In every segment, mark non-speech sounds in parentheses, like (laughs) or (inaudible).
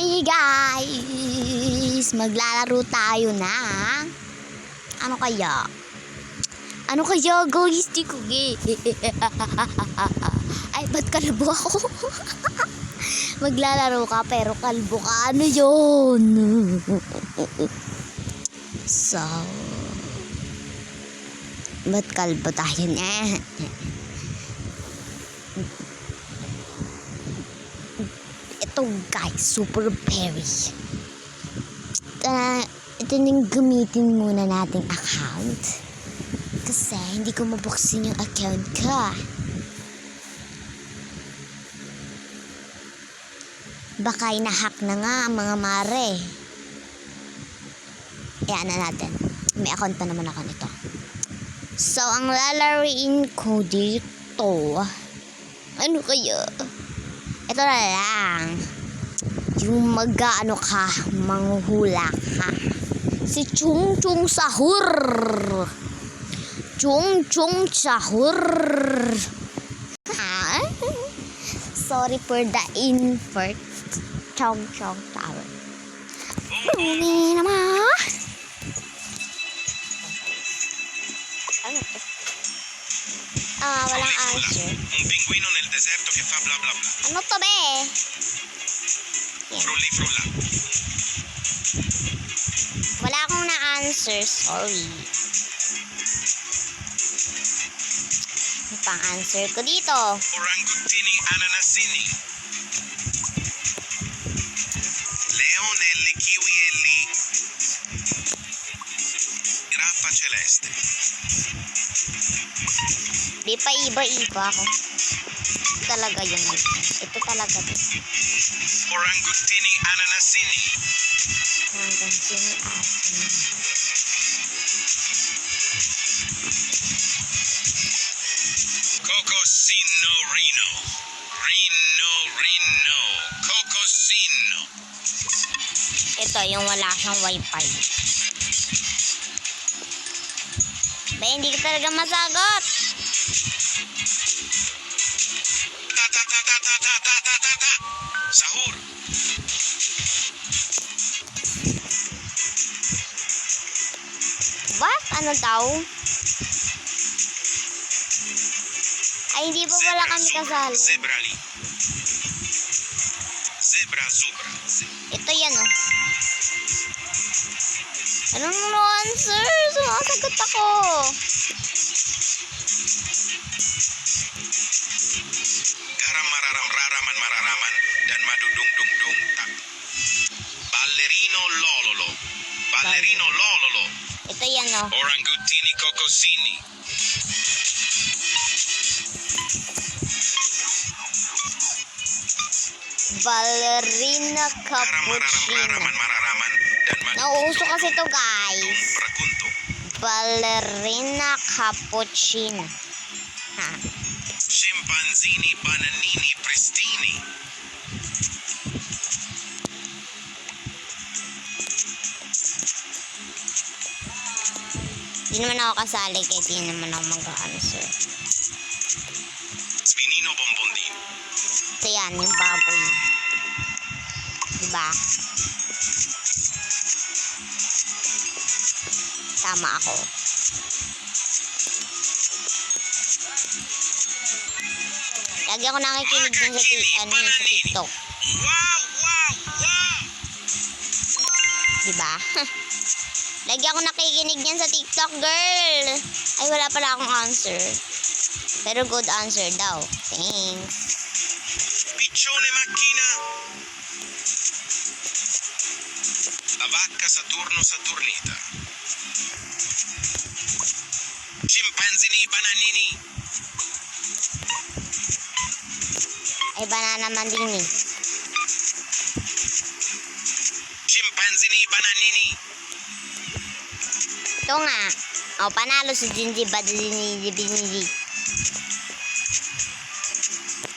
Hi guys! Maglalaro tayo na. Ano kaya? Ano kaya guys? Di ko. (laughs) Ay, ba't kalbo ako? (laughs) Maglalaro ka pero kalbo ka. Ano yun? (laughs) so, ba't kalbo tayo na? Ito guys, super berry. Uh, ito yung gamitin muna nating account. Kasi hindi ko mabuksin yung account ko. Baka inahack na nga ang mga mare. Ayan na natin. May account pa naman ako nito. So, ang lalaroin ko dito, ano kaya? Ito na lang. Yung mag-ano ka, manghuhula ka. Si Chung Chung Sahur. Chung Chung Sahur. Sorry for the invert. Chong Chong Sahur. Hindi naman. Ah, walang answer. Un pinguino nel deserto che fa bla bla bla. Ano to be? Yan. Frulli frulla. Wala akong na-answer. Sorry. Ano pang answer ko dito? Orangutini ananasini. Leonelli kiwielli. Grappa celeste. Di pa iba-iba ako. Ito talaga yun. Ito talaga din. Orangutini ananasini. Sino asin. Cocosino Rino. Rino Rino. Cocosino. Ito, yung wala siyang wifi. Ba, hindi ko talaga masagot. Ano daw? Ay, hindi pa pala kami kasali. Zebra li. Zebra zubra. Ito yan, oh. Anong no answer? Sumasagot ako. Garam mararam raraman mararaman dan madudung dung dung tak. Ballerino lololo. Ballerino lololo. Ito yan o. Orangutini Cocosini. Ballerina Cappuccino. Nauuso kasi to guys. Ballerina Cappuccino. Ha. Chimpanzini Bananini Pristini. Di naman ako kasali kaya di naman ako mag-answer. Spinino bombondino. Ito yan, yung baboy. Diba? Tama ako. Lagi ako nakikinig din sa, ano, sa TikTok. Wow, wow, wow. Diba? (laughs) Lagi ako nakikinig niyan sa TikTok, girl. Ay, wala pala akong answer. Pero good answer daw. Thanks. Piccione macchina. La vacca Saturno Saturnita. Scimpanzini bananini. Ay, banana man din eh. Ito nga. O, panalo si Jinji Badiniji Biniji.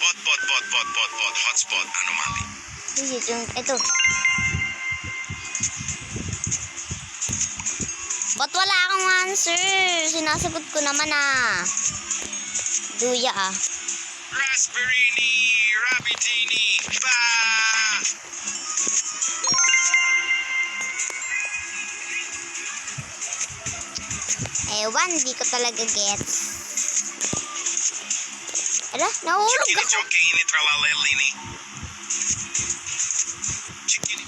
Bot, bot, bot, bot, bot, bot. Hotspot anomaly. Ito. Ba't wala akong answer? Sinasagot ko naman ah. Duya ah. Rasperini, Rabbitini, ba! Ewan, di ko talaga gets. Ala, nahulog Cicchini ako. giochini tra l'allellini. Cicchini.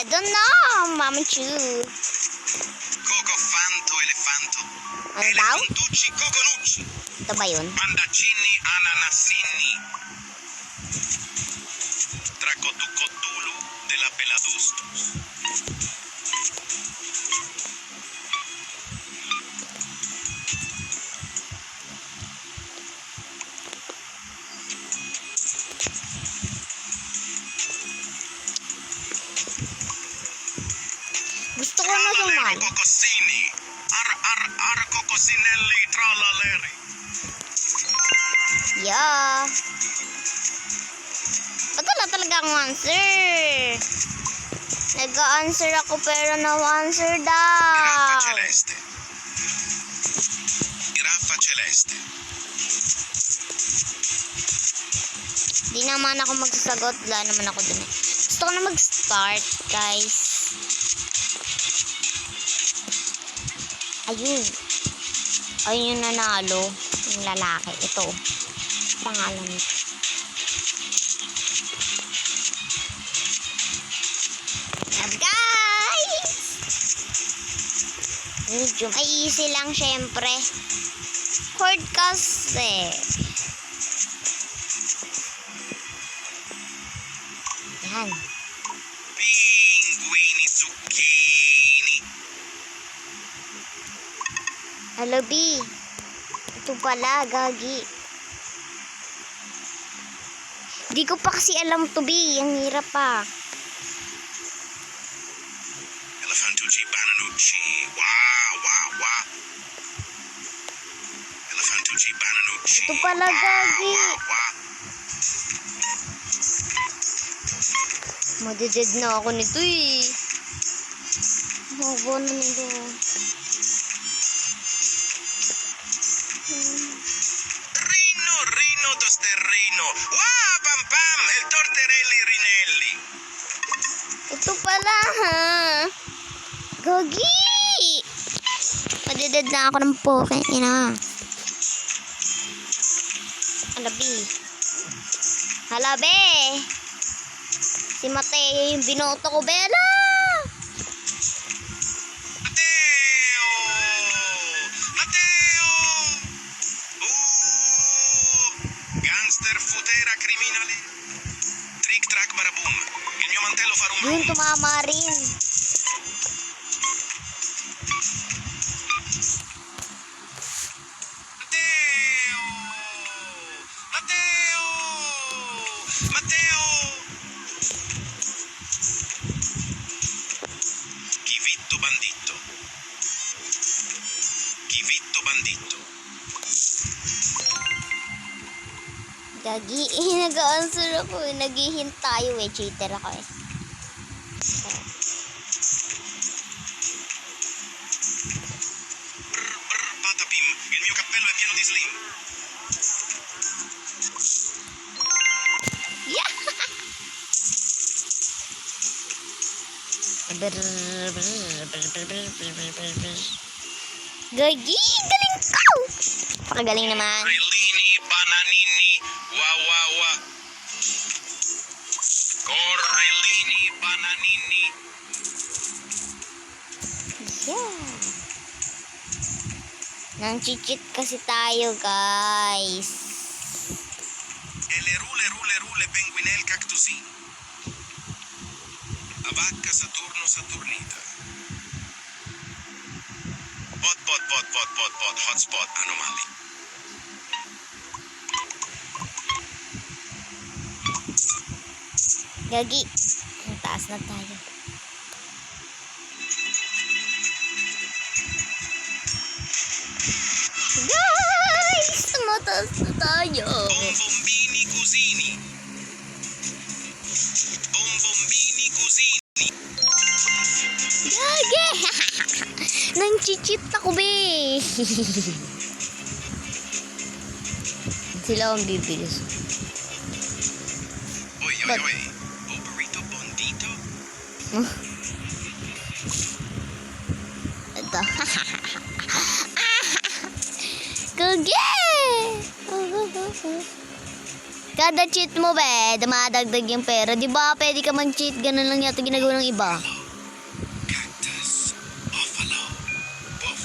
Edo na, Mama Chu. Coco fanto elefanto. Ano daw? Elefantucci coconucci. Ito ba yun? Mandaccini ananassini. Ar cocossinelli tra l'alleri. Yeah. Ba't wala talaga akong answer? Nag-answer ako pero no answer Giraffa daw. celeste. Giraffa celeste. Di naman ako magsasagot. Wala naman ako dun eh. Gusto ko na mag-start, guys. Ayun. Ayun yung nanalo. Yung lalaki. Ito. Pangalan nito. Yan, guys! Medium. Ay, easy lang, syempre. Chord kasi. Yan. Pinguini zucchini. Hello, B. Ito pala, gagi. Di ko pa kasi alam to, B. Ang hirap pa. Elefantucci bananucci. Wow, wow, wow. Elefantucci bananucci. Ito pala, gagi. Wow, wow. Madeded na ako nito, eh. Huwag na nito. Ito pala, ha? Gagi! Madeded na ako ng poke. Ina. Halabi. Halabi! Si Mateo yung binoto ko, Bella! Slim. Yeah! Brr, brr, brr, brr, brr, brr, brr, brr. Gagi, galing ka! Pakagaling naman. Nang chichit kasi tayo, guys. E le rule, rule, penguinel, cactusini. Abacca, Saturno, Saturnita. Pot, pot, pot, pot, pot, pot, hotspot, anomali. Gagi. Ang taas na tayo. Guys! Tumataas na tayo. Bombombini, cusini. Bombombini, cusini. Gagi! (laughs) Nang chichit ako, be. (laughs) Sila ang bibilis. Oi, oi, But- oi. Oberito bondito. (laughs) Kada cheat mo, be, dumadagdag yung pera. Di ba pwede ka mag-cheat? Ganun lang yata ginagawa ng iba. Cactus. Buffalo. Buff.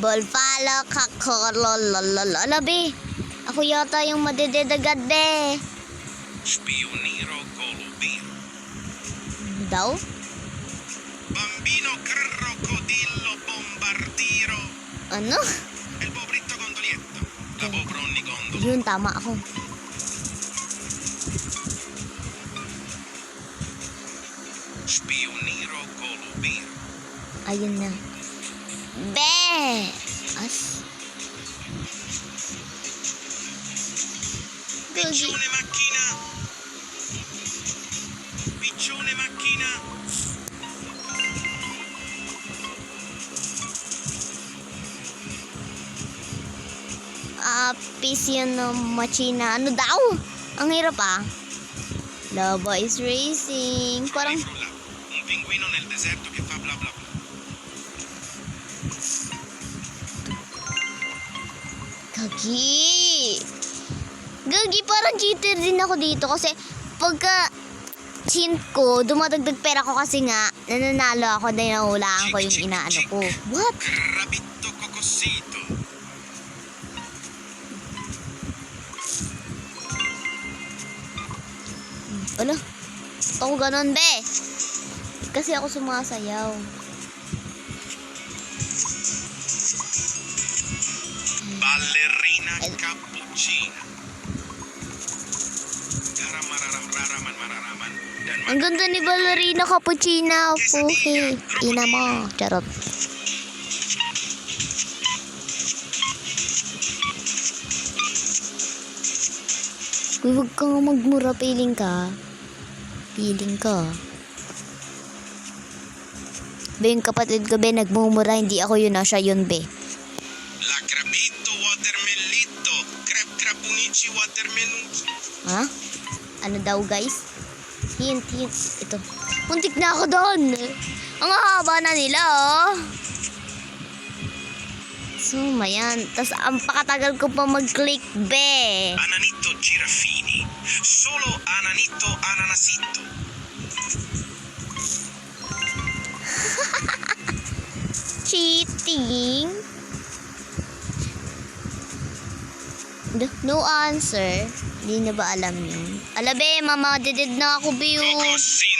Bolpalo, kakololololo. Ala, be. Ako yata yung madededagad, be. Colubiro. Daw? Bambino crocodillo bombardiro. Ano? El pobrito gondolietto. La pobronni gondolo. Yun, tama ako. Spioniro colubiro. Ayun na. Be! As. Gogi. Ah, yun ng machina. Ano daw? Ang hirap ah. Lava is racing. Parang, pinguino nel deserto che fa bla bla bla. Gagi. Gagi, parang cheater din ako dito kasi pagka chin ko, dumadagdag pera ko kasi nga, nananalo ako dahil nahulaan ko yung inaano ko. What? Crabitto cocosito. Wala. Ako ganun, be. Kasi ako sumasayaw. Ballerina cappuccina. Garam mararam raraman mararaman. Dan Ang ganda ni Ballerina Cappuccina. Puhi. Ina mo. Charot. Huwag ka nga magmura. Piling ka. Piling ka. Be, yung kapatid ko, be, nagmumura. Hindi ako yun, ah. Siya yun, be. La crabitto watermellito. Crab crabunici watermenucci. Ha? Ano daw, guys? Hint, hint. Ito. Muntik na ako doon. Ang haba na nila, oh. So, mayan. Tapos, ang pakatagal ko pa mag-click, be. Ananito giraffini. Solo ananito ananasito. (laughs) Cheating. No answer. Hindi na ba alam yun? Alabe, mama, didid na ako, Biyo. Cocosino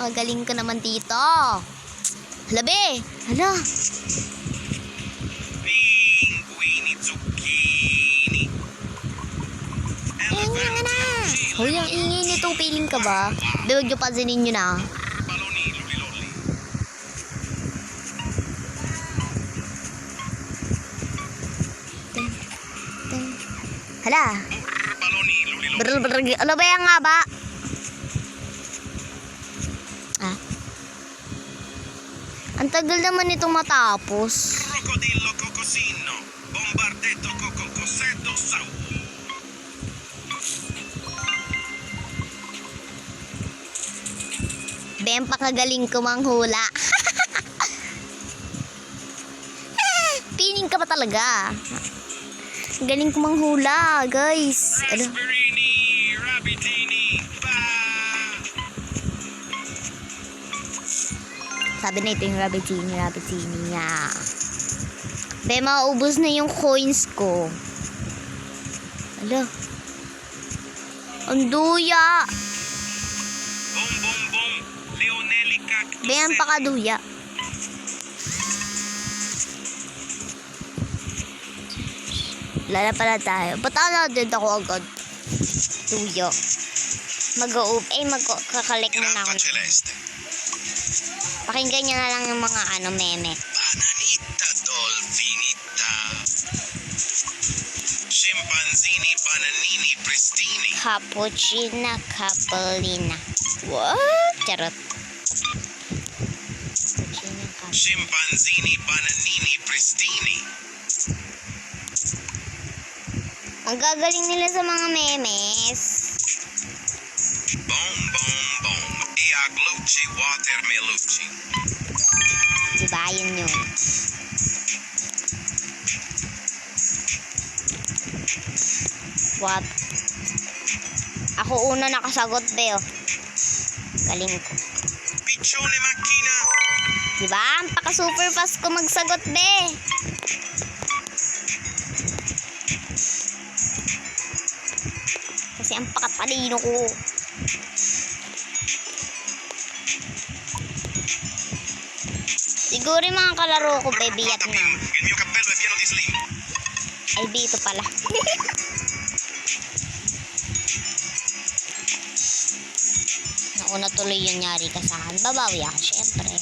Uh, pakagaling ka naman dito. Alabe, hala. Pinguini zucchini. Ingay na na. Hoy, ang ingay nitong piling ka ba? Be, huwag niyo pansinin nyo na. Hala. Brr, brr, ano ba yan nga ba? Ang tagal naman itong matapos. Crocodillo cocosino. Bombardetto cococosetto sau. Ben, pakagaling ko manghula. (laughs) Pining ka pa talaga. Galing ko manghula, guys. Ano? Sabi na ito yung rabbitini, rabbitini niya. Be, maubos na yung coins ko. Ala. Ang duya. Bom bom bom. Leonelli cactus. Be, ang pakaduya. Lala pala tayo. Ba't ano din ako agad? Duyo. Mag-uup. Eh, magkakalik muna ako. Celeste. Pakinggan niyo na lang yung mga ano, meme. Bananita dolfinita. Scimpanzini bananini pristini. Cappuccina, Capellina. What? Charot. Scimpanzini bananini pristini. Ang gagaling nila sa mga memes. Iaglucci watermelucci. Diba? Yun yun. What? Ako una nakasagot, Beo. Galing ko. Piccione macchina. Diba? Ang paka-super fast ko magsagot, be. Kasi ang pakatalino ko. Siguro yung mga kalaro ko, di slim. Ay, dito pala. Nauna tuloy yung nyari ka sa akin. Babawi ako, syempre.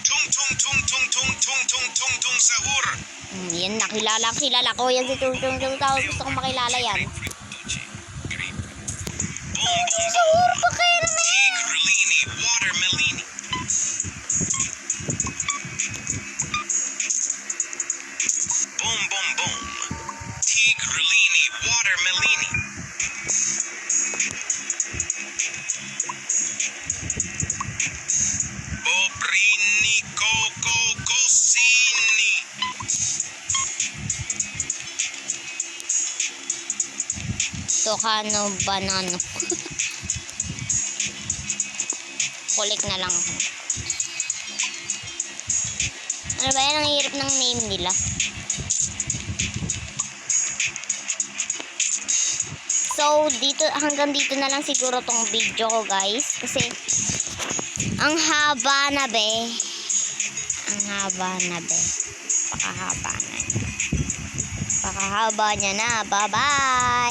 Tung tung tung tung tung tung tung tung tung sahur. Hmm, yan, nakilala, kilala ko yan si Tung Tung Tung Tao. Gusto kong makilala yan. Boom boom boom. Sahur pa Tocano banano. Kulik na lang ako. Ano ba yan? Ang hirap ng name nila. So, dito, hanggang dito na lang siguro tong video ko, guys. Kasi, ang haba na, be. Ang haba na, be. Pakahaba na. Pakahaba niya na. Bye-bye!